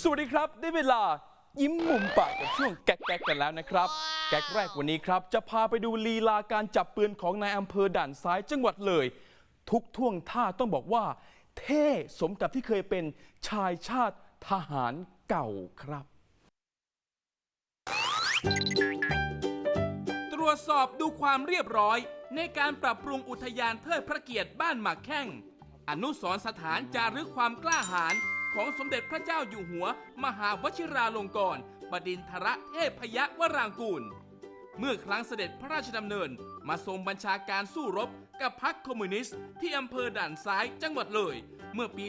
สวัสดีครับได้เวลายิ้มมุมปากกับช่วงแก๊กแก๊กกันแล้วนะครับ แก๊กแรกวันนี้ครับ จะพาไปดูลีลาการจับปืนของนายอำเภอด่านซ้ายจังหวัดเลย ทุกท่วงท่าต้องบอกว่า เท่สมกับที่เคยเป็นชายชาติทหารเก่าครับ ตรวจสอบดูความเรียบร้อย ในการปรับปรุงอุทยานเทิดพระเกียรติบ้านหมากแข้ง อนุสรณ์สถานจารึกความกล้าหาญ ของสมเด็จพระเจ้าอยู่หัว มหาวชิราลงกรณบดินทรเทพยวรางกูล เมื่อครั้งเสด็จพระราชดำเนิน มาทรงบัญชาการสู้รบกับพรรคคอมมิวนิสต์ที่อำเภอด่านซ้ายจังหวัดเลย เมื่อปี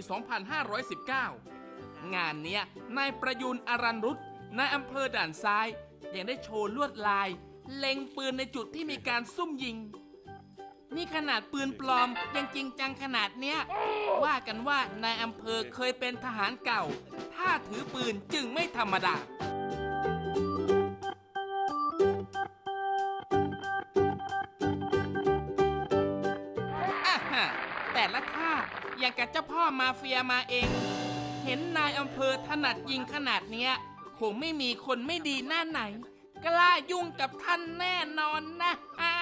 2519 งานเนี้ยนายประยุนอรันรุตนายอำเภอด่านซ้าย ยังได้โชว์ลวดลาย เล็งปืนในจุดที่มีการซุ่มยิง นี่ขนาดปืนปลอมยังจริงจังขนาดเนี้ย ว่ากันว่านายอำเภอเคยเป็นทหารเก่า ถ้าถือปืนจึงไม่ธรรมดา อะฮะแต่ละท่าอย่างกับเจ้าพ่อมาเฟียมาเอง เห็นนายอำเภอถนัดยิงขนาดเนี้ยคงไม่มีคนไม่ดีหน้าไหน กล้ายุ่งกับท่านแน่นอนนะฮะ